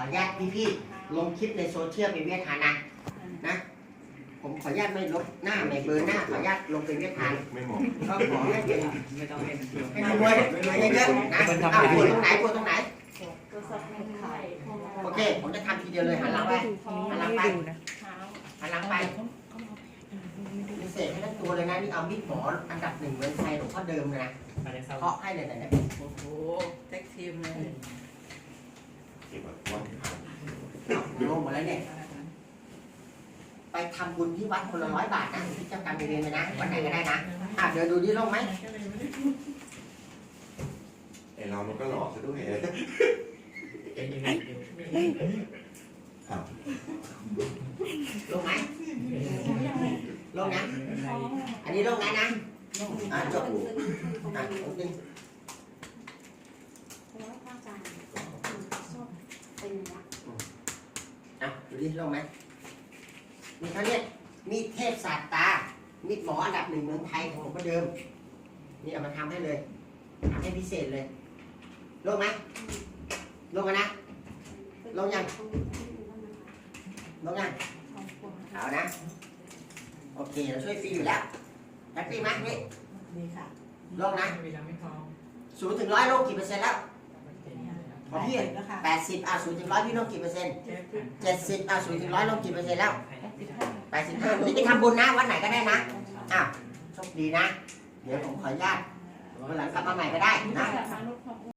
ออนุญาตพี่ๆลงคลิปในโซเชียลเป็นเวียดทานนะนะ ผมขออนุญาตไม่ลบหน้าไม่เบอร์หน้าขออนุญาตลงเป็นเวียดทานไม่เหมาะก็ขอให้เป็นไม่ต้องให้มันเปลืองให้มันรวยรวยเยอะๆนะเอาปวดตรงไหนปวดตรงไหน โอเค ผมจะทำทีเดียวเลยหันหลังไปหันหลังไปหันหลังไปพิเศษให้ทั้งตัวเลยนะนี่เอามีดหมออันดับหนึ่งเมืองไทยหลวงพ่อเดิมเลยนะอะไรเศร้าเคาะให้เลยนะเนี่ยโอ้โหแท็กทีมเลย เก็บไว้วันเอาลงหมดแล้วเนี่ย ไปทำบุญที่วัดคนละร้อยบาทนะที่เจ้ากรรมนายเวรเลยนะวันไหนก็ได้นะอะเดี๋ยวดูดิลงไหมไอเรามันก็หลอกซะด้วยเป็นยังไงเดี๋ยวลงไหมลงนะ อันนี้ลงนะนะอะจบอะลงจริงอะดู ดิลงไหมมีเขาเนี่ยมีดเทพศาสตรามีดหมออันดับหนึ่งเมืองไทยของหลวงพ่อเดิม นี่เอามาทำให้เลยทำให้พิเศษเลยลงไหมลงกันนะลงยังลงยังเอานะ โอเค เราช่วยฟรีอยู่แล้วแฮปปี้ไหมนี่ดีค่ะลงนะเวลาไม่พอศูนย์ถึงร้อยลงกี่เปอร์เซ็นต์แล้ว ของพี่แล้วค่ะแปดสิบอะศูนย์ถึงร้อยพี่ลงกี่เปอร์เซ็นต์แก้ขันเจ็ดสิบอะศูนย์ถึงร้อยลงกี่เปอร์เซ็นต์แล้วสิบห้าแปดสิบห้านี่ไปทำบุญนะวันไหนก็ได้นะอ้าวโชคดีนะ เดี๋ยวผมขออนุญาตวันหลังกลับมาใหม่ก็ได้นะทางรถความ